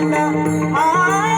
I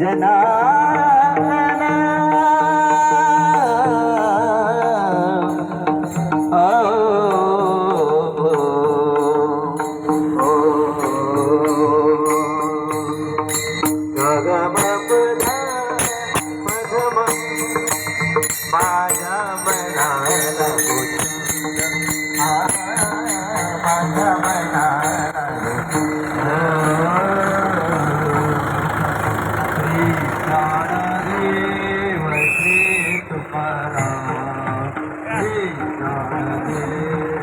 जना